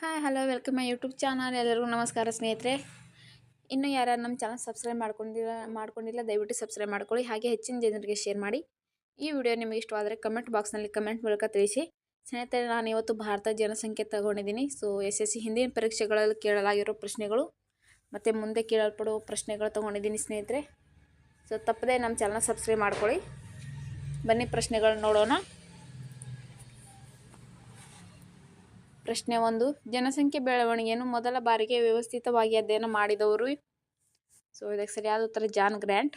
Hi hello welcome my YouTube channel ಎಲ್ಲರಿಗೂ ನಮಸ್ಕಾರ ಸ್ನೇಹಿತರೆ. ಇನ್ನೂ ಯಾರ್ಯಾರು ನಮ್ಮ ಚಾನಲ್ ಸಬ್ಸ್ಕ್ರೈಬ್ ಮಾಡ್ಕೊಂಡಿಲ್ಲ ಮಾಡ್ಕೊಂಡಿಲ್ಲ, ದಯವಿಟ್ಟು ಸಬ್ಸ್ಕ್ರೈಬ್ ಮಾಡ್ಕೊಳ್ಳಿ. ಹಾಗೆ ಹೆಚ್ಚಿನ ಜನರಿಗೆ ಶೇರ್ ಮಾಡಿ. ಈ ವಿಡಿಯೋ ನಿಮಗೆ ಇಷ್ಟವಾದರೆ ಕಮೆಂಟ್ ಬಾಕ್ಸ್ನಲ್ಲಿ ಕಮೆಂಟ್ ಮೂಲಕ ತಿಳಿಸಿ. ಸ್ನೇಹಿತರೆ, ನಾನು ಇವತ್ತು ಭಾರತ ಜನಸಂಖ್ಯೆ ತಗೊಂಡಿದ್ದೀನಿ. ಸೊ ಎಸ್ ಎಸ್ ಸಿ ಹಿಂದಿನ ಪರೀಕ್ಷೆಗಳಲ್ಲಿ ಕೇಳಲಾಗಿರೋ ಪ್ರಶ್ನೆಗಳು ಮತ್ತು ಮುಂದೆ ಕೇಳಲ್ಪಡುವ ಪ್ರಶ್ನೆಗಳು ತೊಗೊಂಡಿದ್ದೀನಿ ಸ್ನೇಹಿತರೆ. ಸೊ ತಪ್ಪದೆ ನಮ್ಮ ಚಾನಲ್ ಸಬ್ಸ್ಕ್ರೈಬ್ ಮಾಡ್ಕೊಳ್ಳಿ. ಬನ್ನಿ ಪ್ರಶ್ನೆಗಳನ್ನ ನೋಡೋಣ. ಪ್ರಶ್ನೆ ಒಂದು. ಜನಸಂಖ್ಯೆ ಬೆಳವಣಿಗೆಯನ್ನು ಮೊದಲ ಬಾರಿಗೆ ವ್ಯವಸ್ಥಿತವಾಗಿ ಅಧ್ಯಯನ ಮಾಡಿದವರು ಸೊ, ಇದಕ್ಕೆ ಸರಿಯಾದ ಉತ್ತರ ಜಾನ್ ಗ್ರ್ಯಾಂಟ್.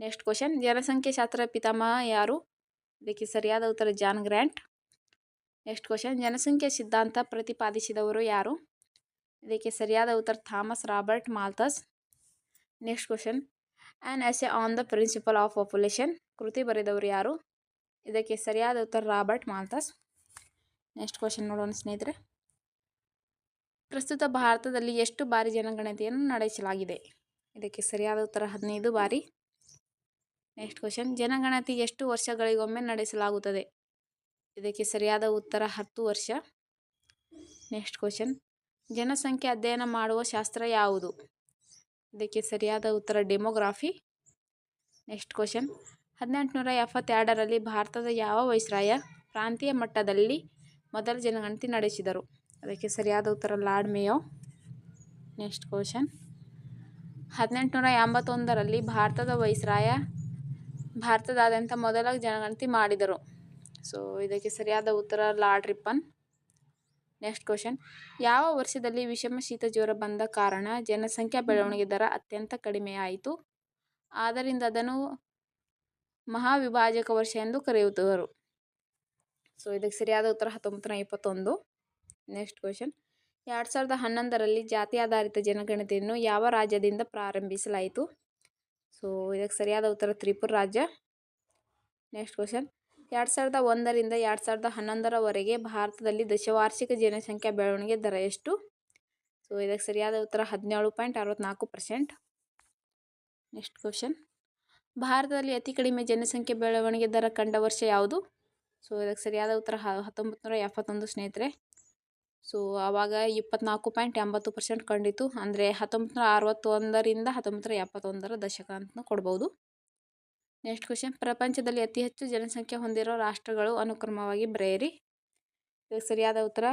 ನೆಕ್ಸ್ಟ್ ಕ್ವಶನ್ ಜನಸಂಖ್ಯೆ ಶಾಸ್ತ್ರ ಪಿತಾಮಹ ಯಾರು? ಇದಕ್ಕೆ ಸರಿಯಾದ ಉತ್ತರ ಜಾನ್ ಗ್ರ್ಯಾಂಟ್. ನೆಕ್ಸ್ಟ್ ಕ್ವಶನ್ ಜನಸಂಖ್ಯೆ ಸಿದ್ಧಾಂತ ಪ್ರತಿಪಾದಿಸಿದವರು ಯಾರು? ಇದಕ್ಕೆ ಸರಿಯಾದ ಉತ್ತರ Thomas Robert Malthus. Next question an a on the principle of population ಕೃತಿ ಬರೆದವರು ಯಾರು? ಇದಕ್ಕೆ ಸರಿಯಾದ ಉತ್ತರ ರಾಬರ್ಟ್ ಮಾಲ್ತಸ್. ನೆಕ್ಸ್ಟ್ ಕ್ವಶನ್ ನೋಡೋಣ ಸ್ನೇಹಿತರೆ. ಪ್ರಸ್ತುತ ಭಾರತದಲ್ಲಿ ಎಷ್ಟು ಬಾರಿ ಜನಗಣತಿಯನ್ನು ನಡೆಸಲಾಗಿದೆ? ಇದಕ್ಕೆ ಸರಿಯಾದ ಉತ್ತರ ಹದಿನೈದು ಬಾರಿ. ನೆಕ್ಸ್ಟ್ ಕ್ವಶನ್ ಜನಗಣತಿ ಎಷ್ಟು ವರ್ಷಗಳಿಗೊಮ್ಮೆ ನಡೆಸಲಾಗುತ್ತದೆ? ಇದಕ್ಕೆ ಸರಿಯಾದ ಉತ್ತರ ಹತ್ತು ವರ್ಷ. ನೆಕ್ಸ್ಟ್ ಕ್ವಶನ್ ಜನಸಂಖ್ಯೆ ಅಧ್ಯಯನ ಮಾಡುವ ಶಾಸ್ತ್ರ ಯಾವುದು? ಇದಕ್ಕೆ ಸರಿಯಾದ ಉತ್ತರ ಡೆಮೋಗ್ರಾಫಿ. ನೆಕ್ಸ್ಟ್ ಕ್ವಶನ್ ಹದಿನೆಂಟುನೂರ ಎಪ್ಪತ್ತೆರಡರಲ್ಲಿ ಭಾರತದ ಯಾವ ವೈಸ್ರಾಯ ಪ್ರಾಂತೀಯ ಮಟ್ಟದಲ್ಲಿ ಮೊದಲ ಜನಗಣತಿ ನಡೆಸಿದರು. ಅದಕ್ಕೆ ಸರಿಯಾದ ಉತ್ತರ ಲಾರ್ಡ್ ಮೇಯೋ. Next question. ಹದಿನೆಂಟುನೂರ ಎಂಬತ್ತೊಂದರಲ್ಲಿ ಭಾರತದ ವೈಸ್ರಾಯ ಭಾರತದಾದ್ಯಂತ ಮೊದಲ ಜನಗಣತಿ ಮಾಡಿದರು. ಸೊ ಇದಕ್ಕೆ ಸರಿಯಾದ ಉತ್ತರ ಲಾರ್ಡ್ ರಿಪ್ಪನ್. Next question. ಯಾವ ವರ್ಷದಲ್ಲಿ ವಿಷಮ ಶೀತ ಜ್ವರ ಬಂದ ಕಾರಣ ಜನಸಂಖ್ಯಾ ಬೆಳವಣಿಗೆ ದರ ಅತ್ಯಂತ ಕಡಿಮೆಯಾಯಿತು? ಆದ್ದರಿಂದ ಅದನ್ನು ಮಹಾವಿಭಾಜಕ ವರ್ಷ ಎಂದು ಕರೆಯುತ್ತಿದ್ದರು ಸೊ ಇದಕ್ಕೆ ಸರಿಯಾದ ಉತ್ತರ ಹತ್ತೊಂಬತ್ತು ನೂರ ಇಪ್ಪತ್ತೊಂದು ನೆಕ್ಸ್ಟ್ ಕ್ವಶನ್ ಎರಡು ಸಾವಿರದ ಹನ್ನೊಂದರಲ್ಲಿ ಜಾತಿ ಆಧಾರಿತ ಜನಗಣತಿಯನ್ನು ಯಾವ ರಾಜ್ಯದಿಂದ ಪ್ರಾರಂಭಿಸಲಾಯಿತು? ಸೊ ಇದಕ್ಕೆ ಸರಿಯಾದ ಉತ್ತರ ತ್ರಿಪುರ ರಾಜ್ಯ. ನೆಕ್ಸ್ಟ್ ಕ್ವಶನ್ ಎರಡು ಸಾವಿರದ ಒಂದರಿಂದ ಎರಡು ಸಾವಿರದ ಹನ್ನೊಂದರವರೆಗೆ ಭಾರತದಲ್ಲಿ ದಶವಾರ್ಷಿಕ ಜನಸಂಖ್ಯಾ ಬೆಳವಣಿಗೆ ದರ ಎಷ್ಟು? ಸೊ ಇದಕ್ಕೆ ಸರಿಯಾದ ಉತ್ತರ ಹದಿನೇಳು ಪಾಯಿಂಟ್ ಅರವತ್ತ್ನಾಲ್ಕು ಪರ್ಸೆಂಟ್. ನೆಕ್ಸ್ಟ್ ಕ್ವಶನ್ ಭಾರತದಲ್ಲಿ ಅತಿ ಕಡಿಮೆ ಜನಸಂಖ್ಯೆ ಬೆಳವಣಿಗೆ ದರ ಕಂಡ ವರ್ಷ ಯಾವುದು? ಸೊ, ಇದಕ್ಕೆ ಸರಿಯಾದ ಉತ್ತರ ಹತ್ತೊಂಬತ್ತು ನೂರ ಎಪ್ಪತ್ತೊಂದು ಸ್ನೇಹಿತರೆ. ಸೊ, ಆವಾಗ ಇಪ್ಪತ್ನಾಲ್ಕು ಪಾಯಿಂಟ್ ಎಂಬತ್ತು ಪರ್ಸೆಂಟ್ ಕಂಡಿತು ಅಂದರೆ ಹತ್ತೊಂಬತ್ತು ನೂರ ಅರವತ್ತೊಂದರಿಂದ ಹತ್ತೊಂಬತ್ತು ನೂರ ಎಪ್ಪತ್ತೊಂದರ ದಶಕ ಅಂತ ಕೊಡ್ಬೋದು. ನೆಕ್ಸ್ಟ್ ಕ್ವಶನ್ ಪ್ರಪಂಚದಲ್ಲಿ ಅತಿ ಹೆಚ್ಚು ಜನಸಂಖ್ಯೆ ಹೊಂದಿರೋ ರಾಷ್ಟ್ರಗಳು ಅನುಕ್ರಮವಾಗಿ ಬರೆಯಿರಿ ಇದಕ್ಕೆ ಸರಿಯಾದ ಉತ್ತರ.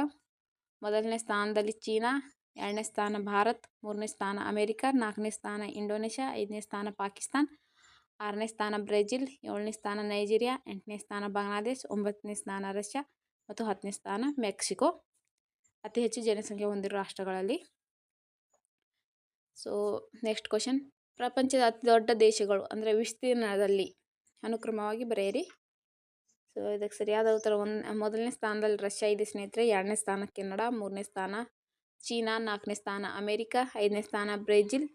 ಮೊದಲನೇ ಸ್ಥಾನದಲ್ಲಿ ಚೀನಾ, ಎರಡನೇ ಸ್ಥಾನ ಭಾರತ್, ಮೂರನೇ ಸ್ಥಾನ ಅಮೇರಿಕಾ, ನಾಲ್ಕನೇ ಸ್ಥಾನ ಇಂಡೋನೇಷ್ಯಾ, ಐದನೇ ಸ್ಥಾನ ಪಾಕಿಸ್ತಾನ್. ಆರನೇ ಸ್ಥಾನ ಬ್ರೆಜಿಲ್ ಏಳನೇ ಸ್ಥಾನ ನೈಜೀರಿಯಾ ಎಂಟನೇ ಸ್ಥಾನ ಬಾಂಗ್ಲಾದೇಶ್ ಒಂಬತ್ತನೇ ಸ್ಥಾನ ರಷ್ಯಾ ಮತ್ತು ಹತ್ತನೇ ಸ್ಥಾನ ಮೆಕ್ಸಿಕೋ ಅತಿ ಹೆಚ್ಚು ಜನಸಂಖ್ಯೆ ಹೊಂದಿರೋ ರಾಷ್ಟ್ರಗಳಲ್ಲಿ ಸೊ ನೆಕ್ಸ್ಟ್ ಕ್ವಶನ್ ಪ್ರಪಂಚದ ಅತಿ ದೊಡ್ಡ ದೇಶಗಳು, ಅಂದರೆ ವಿಸ್ತೀರ್ಣದಲ್ಲಿ, ಅನುಕ್ರಮವಾಗಿ ಬರೆಯಿರಿ. ಸೊ ಇದಕ್ಕೆ ಸರಿಯಾದ ಉತ್ತರ ಮೊದಲನೇ ಸ್ಥಾನದಲ್ಲಿ ರಷ್ಯಾ ಇದೆ ಸ್ನೇಹಿತರೆ, ಎರಡನೇ ಸ್ಥಾನ ಕೆನಡಾ, ಮೂರನೇ ಸ್ಥಾನ ಚೀನಾ, ನಾಲ್ಕನೇ ಸ್ಥಾನ ಅಮೇರಿಕಾ, ಐದನೇ ಸ್ಥಾನ ಬ್ರೆಜಿಲ್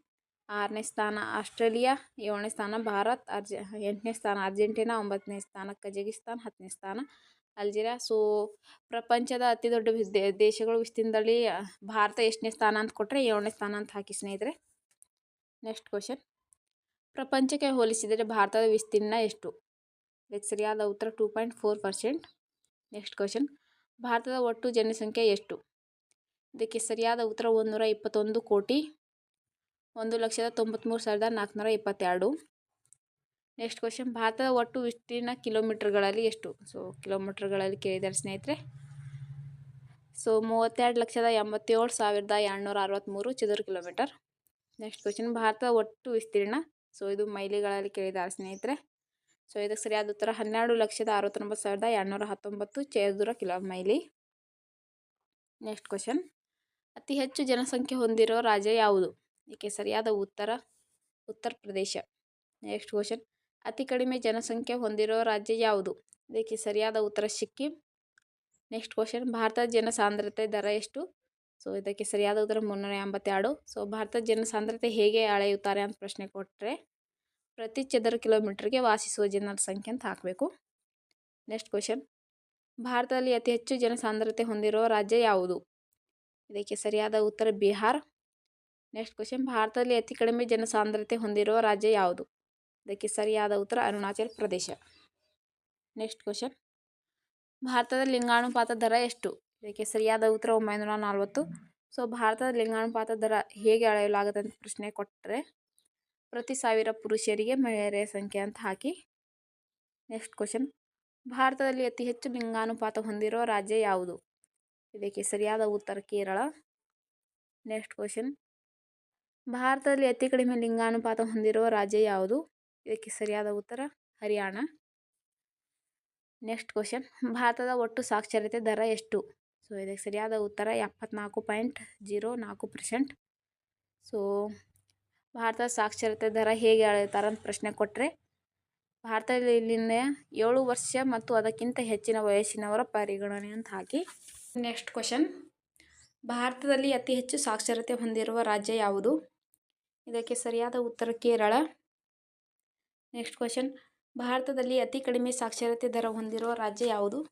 ಆರನೇ ಸ್ಥಾನ ಆಸ್ಟ್ರೇಲಿಯಾ, ಏಳನೇ ಸ್ಥಾನ ಭಾರತ್, ಅರ್ಜ, ಎಂಟನೇ ಸ್ಥಾನ ಅರ್ಜೆಂಟೀನಾ, ಒಂಬತ್ತನೇ ಸ್ಥಾನ ಕಜಕಿಸ್ತಾನ್, ಹತ್ತನೇ ಸ್ಥಾನ ಅಲ್ಜೀರಿಯಾ. ಸೊ, ಪ್ರಪಂಚದ ಅತಿ ದೊಡ್ಡ ದೇಶಗಳು ವಿಸ್ತೀರ್ಣದಲ್ಲಿ ಭಾರತ ಎಷ್ಟನೇ ಸ್ಥಾನ ಅಂತ ಕೊಟ್ಟರೆ ಏಳನೇ ಸ್ಥಾನ ಅಂತ ಹಾಕಿ ಸ್ನೇಹಿತರೆ. ನೆಕ್ಸ್ಟ್ ಕ್ವಶನ್ ಪ್ರಪಂಚಕ್ಕೆ ಹೋಲಿಸಿದರೆ ಭಾರತದ ವಿಸ್ತೀರ್ಣ ಎಷ್ಟು? ಇದಕ್ಕೆ ಸರಿಯಾದ ಉತ್ತರ two point four percent next question ಭಾರತದ ಒಟ್ಟು ಜನಸಂಖ್ಯೆ ಎಷ್ಟು? ಇದಕ್ಕೆ ಸರಿಯಾದ ಉತ್ತರ ಒಂದೂರ ಇಪ್ಪತ್ತೊಂದು ಕೋಟಿ. ಒಂದು ಲಕ್ಷದ ತೊಂಬತ್ತ್ಮೂರು ಸಾವಿರದ ನಾಲ್ಕುನೂರ ಇಪ್ಪತ್ತೆರಡು. ನೆಕ್ಸ್ಟ್ ಕ್ವಶನ್ ಭಾರತದ ಒಟ್ಟು ವಿಸ್ತೀರ್ಣ ಕಿಲೋಮೀಟರ್ಗಳಲ್ಲಿ ಎಷ್ಟು? ಸೊ ಕಿಲೋಮೀಟರ್ಗಳಲ್ಲಿ ಕೇಳಿದ್ದಾರೆ ಸ್ನೇಹಿತರೆ. ಸೊ ಮೂವತ್ತೆರಡು ಲಕ್ಷದ ಎಂಬತ್ತೇಳು ಸಾವಿರದ ಎರಡುನೂರ ಅರವತ್ತ್ಮೂರು ಚದುರ ಕಿಲೋಮೀಟರ್. ನೆಕ್ಸ್ಟ್ ಕ್ವಶನ್ ಭಾರತದ ಒಟ್ಟು ವಿಸ್ತೀರ್ಣ? ಸೊ ಇದು ಮೈಲಿಗಳಲ್ಲಿ ಕೇಳಿದ್ದಾರೆ ಸ್ನೇಹಿತರೆ. ಸೊ ಇದಕ್ಕೆ ಸರಿಯಾದ ಉತ್ತರ ಹನ್ನೆರಡು ಲಕ್ಷದ ಅರವತ್ತೊಂಬತ್ತು ಸಾವಿರದ ಎರಡುನೂರ ಹತ್ತೊಂಬತ್ತು ಚದುರ ಕಿಲೋ ಮೈಲಿ. ನೆಕ್ಸ್ಟ್ ಕ್ವಶನ್ ಅತಿ ಹೆಚ್ಚು ಜನಸಂಖ್ಯೆ ಹೊಂದಿರೋ ರಾಜ್ಯ ಯಾವುದು? ಇದಕ್ಕೆ ಸರಿಯಾದ ಉತ್ತರ ಉತ್ತರ ಪ್ರದೇಶ. ನೆಕ್ಸ್ಟ್ ಕ್ವಶನ್ ಅತಿ ಕಡಿಮೆ ಜನಸಂಖ್ಯೆ ಹೊಂದಿರೋ ರಾಜ್ಯ ಯಾವುದು? ಇದಕ್ಕೆ ಸರಿಯಾದ ಉತ್ತರ ಸಿಕ್ಕಿಂ. ನೆಕ್ಸ್ಟ್ ಕ್ವಶನ್ ಭಾರತದ ಜನಸಾಂದ್ರತೆ ದರ ಎಷ್ಟು? ಸೊ ಇದಕ್ಕೆ ಸರಿಯಾದ ಉತ್ತರ ಮುನ್ನೂರ ಎಂಬತ್ತೆರಡು. ಸೊ ಭಾರತದ ಜನಸಾಂದ್ರತೆ ಹೇಗೆ ಅಳೆಯುತ್ತಾರೆ ಅಂತ ಪ್ರಶ್ನೆ ಕೊಟ್ಟರೆ ಪ್ರತಿ ಚದರ ಕಿಲೋಮೀಟರ್ಗೆ ವಾಸಿಸುವ ಜನರ ಸಂಖ್ಯೆ ಅಂತ ಹಾಕಬೇಕು. ನೆಕ್ಸ್ಟ್ ಕ್ವಶನ್ ಭಾರತದಲ್ಲಿ ಅತಿ ಹೆಚ್ಚು ಜನಸಾಂದ್ರತೆ ಹೊಂದಿರುವ ರಾಜ್ಯ ಯಾವುದು? ಇದಕ್ಕೆ ಸರಿಯಾದ ಉತ್ತರ ಬಿಹಾರ್ ನೆಕ್ಸ್ಟ್ ಕ್ವಶನ್ ಭಾರತದಲ್ಲಿ ಅತಿ ಕಡಿಮೆ ಜನಸಾಂದ್ರತೆ ಹೊಂದಿರುವ ರಾಜ್ಯ ಯಾವುದು? ಇದಕ್ಕೆ ಸರಿಯಾದ ಉತ್ತರ ಅರುಣಾಚಲ ಪ್ರದೇಶ. ನೆಕ್ಸ್ಟ್ ಕ್ವಶನ್ ಭಾರತದ ಲಿಂಗಾನುಪಾತ ದರ ಎಷ್ಟು? ಇದಕ್ಕೆ ಸರಿಯಾದ ಉತ್ತರ ಒಂಬೈನೂರ ನಲ್ವತ್ತು ಸೊ ಭಾರತದ ಲಿಂಗಾನುಪಾತ ದರ ಹೇಗೆ ಅಳೆಯಲಾಗುತ್ತೆ ಅಂತ ಪ್ರಶ್ನೆ ಕೊಟ್ಟರೆ ಪ್ರತಿ ಸಾವಿರ ಪುರುಷರಿಗೆ ಮಹಿಳೆಯರ ಸಂಖ್ಯೆ ಅಂತ ಹಾಕಿ. ನೆಕ್ಸ್ಟ್ ಕ್ವಶನ್ ಭಾರತದಲ್ಲಿ ಅತಿ ಹೆಚ್ಚು ಲಿಂಗಾನುಪಾತ ಹೊಂದಿರುವ ರಾಜ್ಯ ಯಾವುದು? ಇದಕ್ಕೆ ಸರಿಯಾದ ಉತ್ತರ ಕೇರಳ. ನೆಕ್ಸ್ಟ್ ಕ್ವಶನ್ ಭಾರತದಲ್ಲಿ ಅತಿ ಕಡಿಮೆ ಲಿಂಗಾನುಪಾತ ಹೊಂದಿರುವ ರಾಜ್ಯ ಯಾವುದು? ಇದಕ್ಕೆ ಸರಿಯಾದ ಉತ್ತರ, ಹರಿಯಾಣ. ನೆಕ್ಸ್ಟ್ ಕ್ವಶನ್ ಭಾರತದ ಒಟ್ಟು ಸಾಕ್ಷರತೆ ದರ ಎಷ್ಟು? ಸೊ ಇದಕ್ಕೆ ಸರಿಯಾದ ಉತ್ತರ ಎಪ್ಪತ್ನಾಲ್ಕು ಪಾಯಿಂಟ್ ಜೀರೋ ನಾಲ್ಕು ಪರ್ಸೆಂಟ್ ಸೊ ಭಾರತದ ಸಾಕ್ಷರತೆ ದರ ಹೇಗೆ ಅಳೆಯುತ್ತಾರೆ ಅಂತ ಪ್ರಶ್ನೆ ಕೊಟ್ಟರೆ ಭಾರತದಲ್ಲಿ ಇಲ್ಲಿನ ಏಳು ವರ್ಷ ಮತ್ತು ಅದಕ್ಕಿಂತ ಹೆಚ್ಚಿನ ವಯಸ್ಸಿನವರ ಪರಿಗಣನೆ ಅಂತ ಹಾಕಿ. ನೆಕ್ಸ್ಟ್ ಕ್ವಶನ್ ಭಾರತದಲ್ಲಿ ಅತಿ ಹೆಚ್ಚು ಸಾಕ್ಷರತೆ ಹೊಂದಿರುವ ರಾಜ್ಯ ಯಾವುದು? ಇದಕ್ಕೆ ಸರಿಯಾದ ಉತ್ತರ ಕೇರಳ. ನೆಕ್ಸ್ಟ್ ಕ್ವಶನ್ ಭಾರತದಲ್ಲಿ ಅತಿ ಕಡಿಮೆ ಸಾಕ್ಷರತೆ ದರ ಹೊಂದಿರುವ ರಾಜ್ಯ ಯಾವುದು?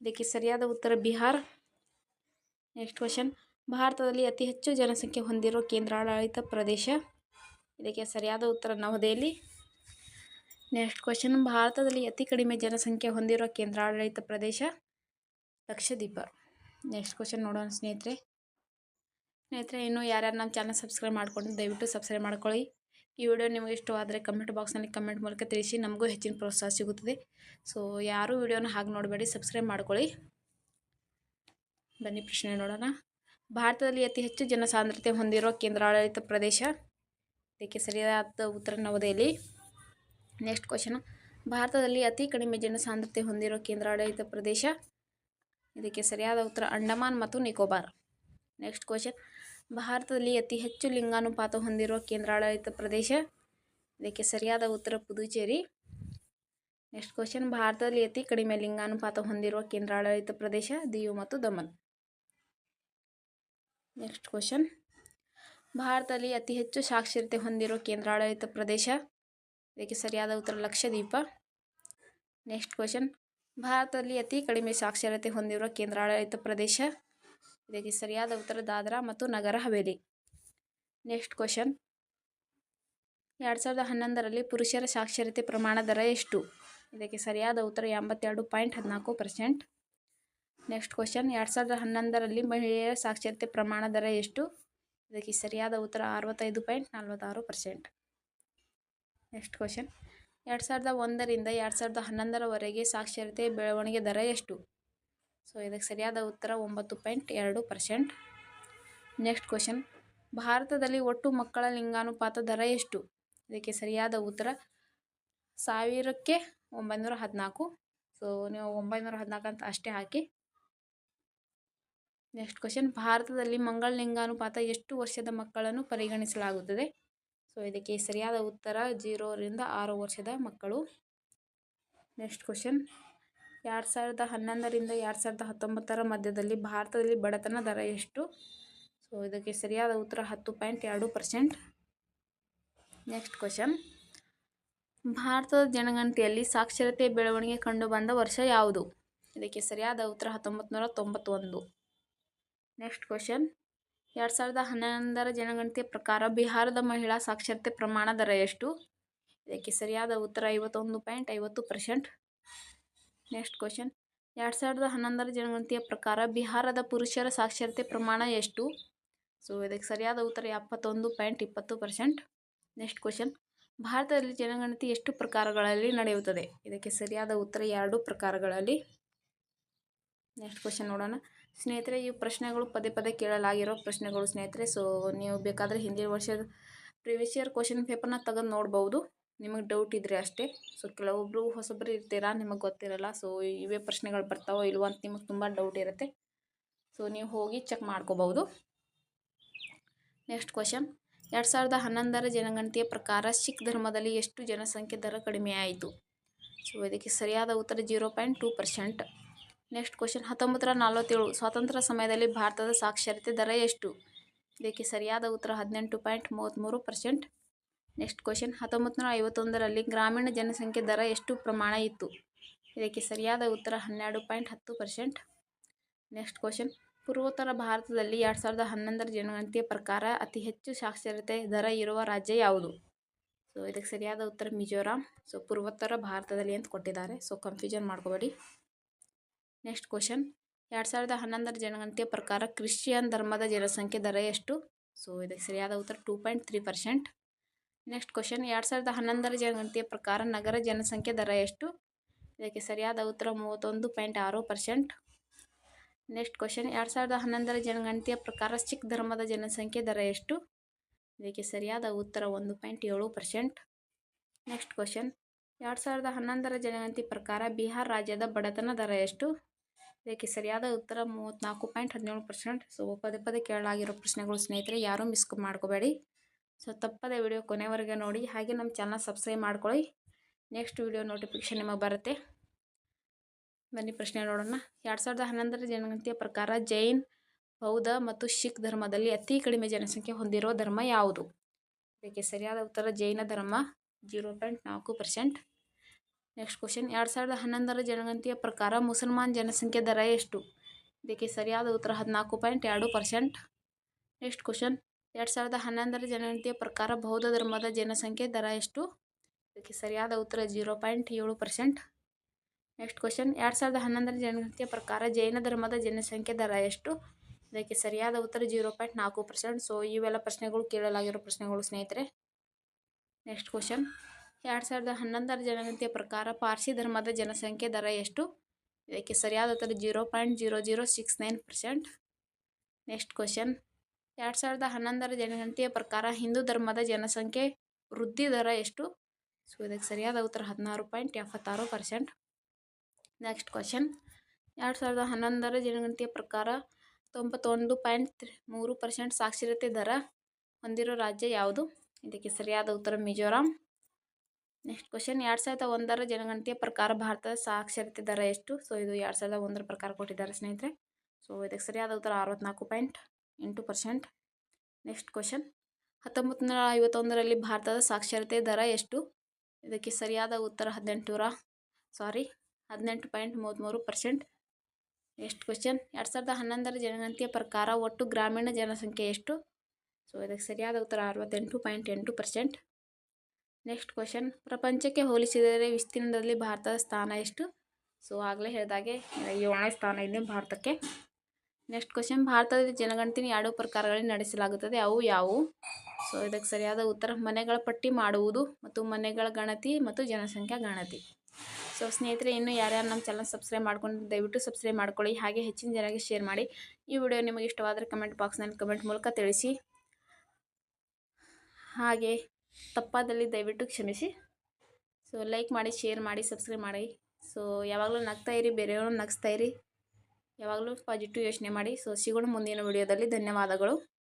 ಇದಕ್ಕೆ ಸರಿಯಾದ ಉತ್ತರ ಬಿಹಾರ್. ನೆಕ್ಸ್ಟ್ ಕ್ವಶನ್ ಭಾರತದಲ್ಲಿ ಅತಿ ಹೆಚ್ಚು ಜನಸಂಖ್ಯೆ ಹೊಂದಿರುವ ಕೇಂದ್ರಾಡಳಿತ ಪ್ರದೇಶ. ಇದಕ್ಕೆ ಸರಿಯಾದ ಉತ್ತರ ನವದೆಹಲಿ. ನೆಕ್ಸ್ಟ್ ಕ್ವಶನ್ ಭಾರತದಲ್ಲಿ ಅತಿ ಕಡಿಮೆ ಜನಸಂಖ್ಯೆ ಹೊಂದಿರುವ ಕೇಂದ್ರಾಡಳಿತ ಪ್ರದೇಶ ಲಕ್ಷದ್ವೀಪ. ನೆಕ್ಸ್ಟ್ ಕ್ವಶನ್ ನೋಡೋಣ ಸ್ನೇಹಿತರೆ. ಸ್ನೇಹಿತರೆ, ಇನ್ನೂ ಯಾರ್ಯಾರು ನಮ್ಮ ಚಾನಲ್ ಸಬ್ಸ್ಕ್ರೈಬ್ ಮಾಡ್ಕೊಂಡು ದಯವಿಟ್ಟು ಸಬ್ಸ್ಕ್ರೈಬ್ ಮಾಡ್ಕೊಳ್ಳಿ. ಈ ವಿಡಿಯೋ ನಿಮಗೆ ಇಷ್ಟವಾದರೆ ಕಮೆಂಟ್ ಬಾಕ್ಸ್ನಲ್ಲಿ ಕಮೆಂಟ್ ಮೂಲಕ ತಿಳಿಸಿ, ನಮಗೂ ಹೆಚ್ಚಿನ ಪ್ರೋತ್ಸಾಹ ಸಿಗುತ್ತದೆ. ಸೊ ಯಾರೂ ವಿಡಿಯೋನ ಹಾಗೆ ನೋಡಬೇಡಿ ಸಬ್ಸ್ಕ್ರೈಬ್ ಮಾಡ್ಕೊಳ್ಳಿ. ಬನ್ನಿ, ಪ್ರಶ್ನೆ ನೋಡೋಣ. ಭಾರತದಲ್ಲಿ ಅತಿ ಹೆಚ್ಚು ಜನಸಾಂದ್ರತೆ ಹೊಂದಿರೋ ಕೇಂದ್ರಾಡಳಿತ ಪ್ರದೇಶ? ಇದಕ್ಕೆ ಸರಿಯಾದ ಉತ್ತರ ನವದೆಹಲಿ. ನೆಕ್ಸ್ಟ್ ಕ್ವಶನ್ ಭಾರತದಲ್ಲಿ ಅತಿ ಕಡಿಮೆ ಜನಸಾಂದ್ರತೆ ಹೊಂದಿರೋ ಕೇಂದ್ರಾಡಳಿತ ಪ್ರದೇಶ? ಇದಕ್ಕೆ ಸರಿಯಾದ ಉತ್ತರ ಅಂಡಮಾನ್ ಮತ್ತು ನಿಕೋಬಾರ್. ನೆಕ್ಸ್ಟ್ ಕ್ವಶನ್ ಭಾರತದಲ್ಲಿ ಅತಿ ಹೆಚ್ಚು ಲಿಂಗಾನುಪಾತ ಹೊಂದಿರುವ ಕೇಂದ್ರಾಡಳಿತ ಪ್ರದೇಶ? ಇದಕ್ಕೆ ಸರಿಯಾದ ಉತ್ತರ ಪುದುಚೇರಿ. ನೆಕ್ಸ್ಟ್ ಕ್ವಶನ್ ಭಾರತದಲ್ಲಿ ಅತಿ ಕಡಿಮೆ ಲಿಂಗಾನುಪಾತ ಹೊಂದಿರುವ ಕೇಂದ್ರಾಡಳಿತ ಪ್ರದೇಶ ದಿಯು ಮತ್ತು ದಮನ್. ನೆಕ್ಸ್ಟ್ ಕ್ವಶನ್ ಭಾರತದಲ್ಲಿ ಅತಿ ಹೆಚ್ಚು ಸಾಕ್ಷರತೆ ಹೊಂದಿರುವ ಕೇಂದ್ರಾಡಳಿತ ಪ್ರದೇಶ? ಇದಕ್ಕೆ ಸರಿಯಾದ ಉತ್ತರ ಲಕ್ಷದ್ವೀಪ. ನೆಕ್ಸ್ಟ್ ಕ್ವಶನ್ ಭಾರತದಲ್ಲಿ ಅತಿ ಕಡಿಮೆ ಸಾಕ್ಷರತೆ ಹೊಂದಿರುವ ಕೇಂದ್ರಾಡಳಿತ ಪ್ರದೇಶ? ಇದಕ್ಕೆ ಸರಿಯಾದ ಉತ್ತರ ದಾದ್ರಾ ಮತ್ತು ನಗರ ಹವೇಲಿ. Next question. ಎರಡು ಸಾವಿರದ ಹನ್ನೊಂದರಲ್ಲಿ ಪುರುಷರ ಸಾಕ್ಷರತೆ ಪ್ರಮಾಣ ದರ ಎಷ್ಟು? ಇದಕ್ಕೆ ಸರಿಯಾದ ಉತ್ತರ ಎಂಬತ್ತೆರಡು ಪಾಯಿಂಟ್ ಹದಿನಾಲ್ಕು ಪರ್ಸೆಂಟ್. Next question. ಎರಡು ಸಾವಿರದ ಹನ್ನೊಂದರಲ್ಲಿ ಮಹಿಳೆಯರ ಸಾಕ್ಷರತೆ ಪ್ರಮಾಣ ದರ ಎಷ್ಟು? ಇದಕ್ಕೆ ಸರಿಯಾದ ಉತ್ತರ ಅರವತ್ತೈದು ಪಾಯಿಂಟ್ ನಲ್ವತ್ತಾರು ಪರ್ಸೆಂಟ್. Next question. ಎರಡು ಸಾವಿರದ ಒಂದರಿಂದ ಎರಡು ಸಾವಿರದ ಹನ್ನೊಂದರವರೆಗೆ ಸಾಕ್ಷರತೆ ಬೆಳವಣಿಗೆ ದರ ಎಷ್ಟು? ಸೊ ಇದಕ್ಕೆ ಸರಿಯಾದ ಉತ್ತರ ಒಂಬತ್ತು ಪಾಯಿಂಟ್ ಎರಡು ಪರ್ಸೆಂಟ್. ನೆಕ್ಸ್ಟ್ ಕ್ವಶನ್ ಭಾರತದಲ್ಲಿ ಒಟ್ಟು ಮಕ್ಕಳ ಲಿಂಗಾನುಪಾತ ದರ ಎಷ್ಟು? ಇದಕ್ಕೆ ಸರಿಯಾದ ಉತ್ತರ ಸಾವಿರಕ್ಕೆ ಒಂಬೈನೂರ ಹದಿನಾಲ್ಕು. ಸೊ ನೀವು ಒಂಬೈನೂರ ಹದಿನಾಲ್ಕು ಅಂತ ಅಷ್ಟೇ ಹಾಕಿ. ನೆಕ್ಸ್ಟ್ ಕ್ವಶನ್ ಭಾರತದಲ್ಲಿ ಮಂಗಳ ಲಿಂಗಾನುಪಾತ ಎಷ್ಟು ವರ್ಷದ ಮಕ್ಕಳನ್ನು ಪರಿಗಣಿಸಲಾಗುತ್ತದೆ? ಸೊ ಇದಕ್ಕೆ ಸರಿಯಾದ ಉತ್ತರ ಜೀರೋರಿಂದ ಆರು ವರ್ಷದ ಮಕ್ಕಳು. ನೆಕ್ಸ್ಟ್ ಕ್ವಶನ್ ಎರಡು ಸಾವಿರದ ಹನ್ನೊಂದರಿಂದ ಎರಡು ಸಾವಿರದ ಹತ್ತೊಂಬತ್ತರ ಮಧ್ಯದಲ್ಲಿ ಭಾರತದಲ್ಲಿ ಬಡತನ ದರ ಎಷ್ಟು? ಸೊ ಇದಕ್ಕೆ ಸರಿಯಾದ ಉತ್ತರ ಹತ್ತು ಪಾಯಿಂಟ್ ಎರಡು ಪರ್ಸೆಂಟ್. ನೆಕ್ಸ್ಟ್ ಕ್ವಶನ್ ಭಾರತದ ಜನಗಣತಿಯಲ್ಲಿ ಸಾಕ್ಷರತೆ ಬೆಳವಣಿಗೆ ಕಂಡುಬಂದ ವರ್ಷ ಯಾವುದು? ಇದಕ್ಕೆ ಸರಿಯಾದ ಉತ್ತರ ಹತ್ತೊಂಬತ್ತು ನೂರ ತೊಂಬತ್ತೊಂದು. ನೆಕ್ಸ್ಟ್ ಕ್ವಶನ್ ಎರಡು ಸಾವಿರದ ಹನ್ನೊಂದರ ಜನಗಣತಿಯ ಪ್ರಕಾರ ಬಿಹಾರದ ಮಹಿಳಾ ಸಾಕ್ಷರತೆ ಪ್ರಮಾಣ ದರ ಎಷ್ಟು? ಇದಕ್ಕೆ ಸರಿಯಾದ ಉತ್ತರ ಐವತ್ತೊಂದು ಪಾಯಿಂಟ್ ಐವತ್ತು ಪರ್ಸೆಂಟ್. ನೆಕ್ಸ್ಟ್ ಕ್ವಶನ್ ಎರಡು ಸಾವಿರದ ಹನ್ನೊಂದರ ಜನಗಣತಿಯ ಪ್ರಕಾರ ಬಿಹಾರದ ಪುರುಷರ ಸಾಕ್ಷರತೆ ಪ್ರಮಾಣ ಎಷ್ಟು? ಸೊ ಇದಕ್ಕೆ ಸರಿಯಾದ ಉತ್ತರ ಎಪ್ಪತ್ತೊಂದು ಪಾಯಿಂಟ್ ಇಪ್ಪತ್ತು ಪರ್ಸೆಂಟ್ ನೆಕ್ಸ್ಟ್ ಕ್ವಶನ್ ಭಾರತದಲ್ಲಿ ಜನಗಣತಿ ಎಷ್ಟು ಪ್ರಕಾರಗಳಲ್ಲಿ ನಡೆಯುತ್ತದೆ? ಇದಕ್ಕೆ ಸರಿಯಾದ ಉತ್ತರ ಎರಡು ಪ್ರಕಾರಗಳಲ್ಲಿ. ನೆಕ್ಸ್ಟ್ ಕ್ವಶನ್ ನೋಡೋಣ. ಸ್ನೇಹಿತರೆ, ಈ ಪ್ರಶ್ನೆಗಳು ಪದೇ ಪದೇ ಕೇಳಲಾಗಿರೋ ಪ್ರಶ್ನೆಗಳು ಸ್ನೇಹಿತರೆ. ಸೊ ನೀವು ಬೇಕಾದರೆ ಹಿಂದಿನ ವರ್ಷದ ಪ್ರಿವಿಯಸ್ ಇಯರ್ ಕ್ವಶನ್ ಪೇಪರ್ನ ತೆಗೆದು ನೋಡ್ಬೋದು. ನಿಮಗೆ ಡೌಟ್ ಇದ್ದರೆ ಅಷ್ಟೇ. ಸೊ ಕೆಲವೊಬ್ಬರು ಹೊಸಬ್ರು ಇರ್ತೀರಾ? ನಿಮಗೆ ಗೊತ್ತಿರಲ್ಲ. ಸೊ ಇವೇ ಪ್ರಶ್ನೆಗಳು ಬರ್ತಾವೋ ಇಲ್ವೋ ಅಂತ ನಿಮಗೆ ತುಂಬ ಡೌಟ್ ಇರುತ್ತೆ. ಸೊ ನೀವು ಹೋಗಿ ಚೆಕ್ ಮಾಡ್ಕೋಬೋದು ನೆಕ್ಸ್ಟ್ ಕ್ವಶನ್ ಎರಡು ಸಾವಿರದ ಹನ್ನೊಂದರ ಜನಗಣತಿಯ ಪ್ರಕಾರ ಸಿಖ್ ಧರ್ಮದಲ್ಲಿ ಎಷ್ಟು ಜನಸಂಖ್ಯೆ ದರ ಕಡಿಮೆ ಆಯಿತು? ಸೊ ಇದಕ್ಕೆ ಸರಿಯಾದ ಉತ್ತರ zero point two percent. Next question ಹತ್ತೊಂಬತ್ತರ ನಲವತ್ತೇಳು. ಸ್ವಾತಂತ್ರ್ಯ ಸಮಯದಲ್ಲಿ ಭಾರತದ ಸಾಕ್ಷರತೆ ದರ ಎಷ್ಟು? ಇದಕ್ಕೆ ಸರಿಯಾದ ಉತ್ತರ ಹದಿನೆಂಟು ಪಾಯಿಂಟ್ ಮೂವತ್ತ್ಮೂರು ಪರ್ಸೆಂಟ್. ನೆಕ್ಸ್ಟ್ ಕ್ವಶನ್ ಹತ್ತೊಂಬತ್ತು ನೂರ ಐವತ್ತೊಂದರಲ್ಲಿ ಗ್ರಾಮೀಣ ಜನಸಂಖ್ಯೆ ದರ ಎಷ್ಟು ಪ್ರಮಾಣ ಇತ್ತು? ಇದಕ್ಕೆ ಸರಿಯಾದ ಉತ್ತರ ಹನ್ನೆರಡು ಪಾಯಿಂಟ್ ಹತ್ತು ಪರ್ಸೆಂಟ್. ನೆಕ್ಸ್ಟ್ ಕ್ವಶನ್ ಪೂರ್ವೋತ್ತರ ಭಾರತದಲ್ಲಿ ಎರಡು ಸಾವಿರದ ಹನ್ನೊಂದರ ಜನಗಣತಿಯ ಪ್ರಕಾರ ಅತಿ ಹೆಚ್ಚು ಸಾಕ್ಷರತೆ ದರ ಇರುವ ರಾಜ್ಯ ಯಾವುದು? ಸೊ ಇದಕ್ಕೆ ಸರಿಯಾದ ಉತ್ತರ ಮಿಜೋರಾಂ. ಸೊ ಪೂರ್ವೋತ್ತರ ಭಾರತದಲ್ಲಿ ಅಂತ ಕೊಟ್ಟಿದ್ದಾರೆ. ಸೊ ಕನ್ಫ್ಯೂಷನ್ ಮಾಡ್ಕೋಬೇಡಿ. ನೆಕ್ಸ್ಟ್ ಕ್ವಶನ್ ಎರಡು ಸಾವಿರದ ಹನ್ನೊಂದರ ಜನಗಣತಿಯ ಪ್ರಕಾರ ಕ್ರಿಶ್ಚಿಯನ್ ಧರ್ಮದ ಜನಸಂಖ್ಯೆ ದರ ಎಷ್ಟು? ಸೊ ಇದಕ್ಕೆ ಸರಿಯಾದ ಉತ್ತರ two point three percent next question ಎರಡು ಸಾವಿರದ ಹನ್ನೊಂದರ ಜನಗಣತಿಯ ಪ್ರಕಾರ ನಗರ ಜನಸಂಖ್ಯೆ ದರ ಎಷ್ಟು? ಇದಕ್ಕೆ ಸರಿಯಾದ ಉತ್ತರ ಮೂವತ್ತೊಂದು ಪಾಯಿಂಟ್ ಆರು ಪರ್ಸೆಂಟ್. ನೆಕ್ಸ್ಟ್ ಕ್ವಶನ್ ಎರಡು ಸಾವಿರದ ಹನ್ನೊಂದರ ಜನಗಣತಿಯ ಪ್ರಕಾರ ಸಿಖ್ ಧರ್ಮದ ಜನಸಂಖ್ಯೆ ದರ ಎಷ್ಟು? ಇದಕ್ಕೆ ಸರಿಯಾದ ಉತ್ತರ ಒಂದು ಪಾಯಿಂಟ್ ಏಳು ಪರ್ಸೆಂಟ್. ನೆಕ್ಸ್ಟ್ ಕ್ವಶನ್ ಎರಡು ಸಾವಿರದ ಹನ್ನೊಂದರ ಜನಗಣತಿ ಪ್ರಕಾರ ಬಿಹಾರ್ ರಾಜ್ಯದ ಬಡತನ ದರ ಎಷ್ಟು? ಇದಕ್ಕೆ ಸರಿಯಾದ ಉತ್ತರ ಮೂವತ್ತ್ನಾಲ್ಕು ಪಾಯಿಂಟ್ ಹದಿನೇಳು ಪರ್ಸೆಂಟ್. ಸೊ ಪದೇ ಪದೇ ಕೇಳಲಾಗಿರೋ ಪ್ರಶ್ನೆಗಳು ಸ್ನೇಹಿತರೆ, ಯಾರೂ ಮಿಸ್ ಮಾಡ್ಕೋಬೇಡಿ. ಸೊ ತಪ್ಪದೆ ವಿಡಿಯೋ ಕೊನೆವರೆಗೆ ನೋಡಿ, ಹಾಗೆ ನಮ್ಮ ಚಾನಲ್ ಸಬ್ಸ್ಕ್ರೈಬ್ ಮಾಡ್ಕೊಳ್ಳಿ. ನೆಕ್ಸ್ಟ್ ವಿಡಿಯೋ ನೋಟಿಫಿಕೇಶನ್ ನಿಮಗೆ ಬರುತ್ತೆ. ಬನ್ನಿ ಪ್ರಶ್ನೆ ನೋಡೋಣ. ಎರಡು ಸಾವಿರದ ಹನ್ನೊಂದರ ಜನಗಣತಿಯ ಪ್ರಕಾರ ಜೈನ್, ಬೌದ್ಧ ಮತ್ತು ಸಿಖ್ ಧರ್ಮದಲ್ಲಿ ಅತಿ ಕಡಿಮೆ ಜನಸಂಖ್ಯೆ ಹೊಂದಿರುವ ಧರ್ಮ ಯಾವುದು? ಇದಕ್ಕೆ ಸರಿಯಾದ ಉತ್ತರ ಜೈನ ಧರ್ಮ ಜೀರೋ ಪಾಯಿಂಟ್ ನಾಲ್ಕು ಪರ್ಸೆಂಟ್ ನೆಕ್ಸ್ಟ್ ಕ್ವಶನ್ ಎರಡು ಸಾವಿರದ ಹನ್ನೊಂದರ ಜನಗಣತಿಯ ಪ್ರಕಾರ ಮುಸಲ್ಮಾನ್ ಜನಸಂಖ್ಯೆ ದರ ಎಷ್ಟು? ಇದಕ್ಕೆ ಸರಿಯಾದ ಉತ್ತರ ಹದಿನಾಲ್ಕು ಪಾಯಿಂಟ್ ಎರಡು ಪರ್ಸೆಂಟ್ ನೆಕ್ಸ್ಟ್ ಕ್ವಶನ್ ಎರಡು ಸಾವಿರದ ಹನ್ನೊಂದರ ಜನಗಣತಿಯ ಪ್ರಕಾರ ಬೌದ್ಧ ಧರ್ಮದ ಜನಸಂಖ್ಯೆ ದರ ಎಷ್ಟು? ಇದಕ್ಕೆ ಸರಿಯಾದ ಉತ್ತರ ಜೀರೋ ಪಾಯಿಂಟ್ ಏಳು ಪರ್ಸೆಂಟ್. ನೆಕ್ಸ್ಟ್ ಕ್ವಶನ್, ಎರಡು ಸಾವಿರದ ಹನ್ನೊಂದರ ಜನಗಣತಿಯ ಪ್ರಕಾರ ಜೈನ ಧರ್ಮದ ಜನಸಂಖ್ಯೆ ದರ ಎಷ್ಟು? ಇದಕ್ಕೆ ಸರಿಯಾದ ಉತ್ತರ ಜೀರೋ ಪಾಯಿಂಟ್ ನಾಲ್ಕು ಪರ್ಸೆಂಟ್. ಸೊ ಇವೆಲ್ಲ ಪ್ರಶ್ನೆಗಳು ಕೇಳಲಾಗಿರೋ ಪ್ರಶ್ನೆಗಳು ಸ್ನೇಹಿತರೆ. ನೆಕ್ಸ್ಟ್ ಕ್ವಶನ್, ಎರಡು ಸಾವಿರದ ಹನ್ನೊಂದರ ಜನಗಣತಿಯ ಪ್ರಕಾರ ಪಾರ್ಸಿ ಧರ್ಮದ ಜನಸಂಖ್ಯೆ ದರ ಎಷ್ಟು? ಇದಕ್ಕೆ ಸರಿಯಾದ ಉತ್ತರ zero point zero zero six nine percent. Next question ಎರಡು ಸಾವಿರದ ಹನ್ನೊಂದರ ಜನಗಣತಿಯ ಪ್ರಕಾರ ಹಿಂದೂ ಧರ್ಮದ ಜನಸಂಖ್ಯೆ ವೃದ್ಧಿ ದರ ಎಷ್ಟು? ಸೊ ಇದಕ್ಕೆ ಸರಿಯಾದ ಉತ್ತರ ಹದಿನಾರು ಪಾಯಿಂಟ್ ಎಪ್ಪತ್ತಾರು ಪರ್ಸೆಂಟ್. ನೆಕ್ಸ್ಟ್ ಕ್ವಶನ್ ಎರಡು ಸಾವಿರದ ಹನ್ನೊಂದರ ಜನಗಣತಿಯ ಪ್ರಕಾರ ತೊಂಬತ್ತೊಂದು ಪಾಯಿಂಟ್ ಮೂರು ಪರ್ಸೆಂಟ್ ಸಾಕ್ಷರತೆ ದರ ಹೊಂದಿರೋ ರಾಜ್ಯ ಯಾವುದು? ಇದಕ್ಕೆ ಸರಿಯಾದ ಉತ್ತರ ಮಿಜೋರಾಂ. ನೆಕ್ಸ್ಟ್ ಕ್ವಶನ್ ಎರಡು ಸಾವಿರದ ಒಂದರ ಜನಗಣತಿಯ ಪ್ರಕಾರ ಭಾರತದ ಸಾಕ್ಷರತೆ ದರ ಎಷ್ಟು? ಸೊ ಇದು ಎರಡು ಸಾವಿರದ ಒಂದರ ಪ್ರಕಾರ ಕೊಟ್ಟಿದ್ದಾರೆ ಸ್ನೇಹಿತರೆ. ಸೊ ಇದಕ್ಕೆ ಸರಿಯಾದ ಉತ್ತರ ಅರವತ್ನಾಲ್ಕು ಪಾಯಿಂಟ್ ಎಂಟು ಪರ್ಸೆಂಟ್. Next question. ಹತ್ತೊಂಬತ್ತು ನೂರ ಐವತ್ತೊಂದರಲ್ಲಿ ಭಾರತದ ಸಾಕ್ಷರತೆ ದರ ಎಷ್ಟು? ಇದಕ್ಕೆ ಸರಿಯಾದ ಉತ್ತರ ಹದಿನೆಂಟುರ ಸಾರಿ ಹದಿನೆಂಟು ಪಾಯಿಂಟ್ ಮೂವತ್ತ್ಮೂರು ಪರ್ಸೆಂಟ್. Next question. ಎರಡು ಸಾವಿರದ ಹನ್ನೊಂದರ ಜನಗಣತಿಯ ಪ್ರಕಾರ ಒಟ್ಟು ಗ್ರಾಮೀಣ ಜನಸಂಖ್ಯೆ ಎಷ್ಟು? ಸೊ ಇದಕ್ಕೆ ಸರಿಯಾದ ಉತ್ತರ ಅರವತ್ತೆಂಟು ಪಾಯಿಂಟ್ ಎಂಟು ಪರ್ಸೆಂಟ್. Next question. ಪ್ರಪಂಚಕ್ಕೆ ಹೋಲಿಸಿದರೆ ವಿಸ್ತೀರ್ಣದಲ್ಲಿ ಭಾರತದ ಸ್ಥಾನ ಎಷ್ಟು? ಸೊ ಆಗಲೇ ಹೇಳಿದಾಗೆ ಏಳನೇ ಸ್ಥಾನ ಇದೆ ಭಾರತಕ್ಕೆ. ನೆಕ್ಸ್ಟ್ ಕ್ವಶನ್ ಭಾರತದ ಜನಗಣತಿನ ಎರಡು ಪ್ರಕಾರಗಳಲ್ಲಿ ನಡೆಸಲಾಗುತ್ತದೆ. ಅವು ಯಾವುವು? ಸೊ ಇದಕ್ಕೆ ಸರಿಯಾದ ಉತ್ತರ ಮನೆಗಳ ಪಟ್ಟಿ ಮಾಡುವುದು ಮತ್ತು ಮನೆಗಳ ಗಣತಿ ಮತ್ತು ಜನಸಂಖ್ಯಾ ಗಣತಿ. ಸೊ ಸ್ನೇಹಿತರೆ, ಇನ್ನೂ ಯಾರ್ಯಾರು ನಮ್ಮ ಚಾನಲ್ ಸಬ್ಸ್ಕ್ರೈಬ್ ಮಾಡ್ಕೊಂಡು ದಯವಿಟ್ಟು ಸಬ್ಸ್ಕ್ರೈಬ್ ಮಾಡ್ಕೊಳ್ಳಿ. ಹಾಗೆ ಹೆಚ್ಚಿನ ಜನರಿಗೆ ಶೇರ್ ಮಾಡಿ. ಈ ವಿಡಿಯೋ ನಿಮಗೆ ಇಷ್ಟವಾದರೆ ಕಮೆಂಟ್ ಬಾಕ್ಸ್ನಲ್ಲಿ ಕಮೆಂಟ್ ಮೂಲಕ ತಿಳಿಸಿ. ಹಾಗೆ ತಪ್ಪಾದಲ್ಲಿ ದಯವಿಟ್ಟು ಕ್ಷಮಿಸಿ. ಸೊ ಲೈಕ್ ಮಾಡಿ ಶೇರ್ ಮಾಡಿ ಸಬ್ಸ್ಕ್ರೈಬ್ ಮಾಡಿ. ಸೊ ಯಾವಾಗಲೂ ನಗ್ತಾ ಇರಿ, ಬೇರೆಯವ್ರನ್ನ ನಗಿಸ್ತಾ ಯಾವಾಗಲೂ ಪಾಸಿಟಿವ್ ಯೋಚನೆ ಮಾಡಿ. ಸೊ ಸಿಗೋಣ ಮುಂದಿನ ವಿಡಿಯೋದಲ್ಲಿ ಧನ್ಯವಾದಗಳು.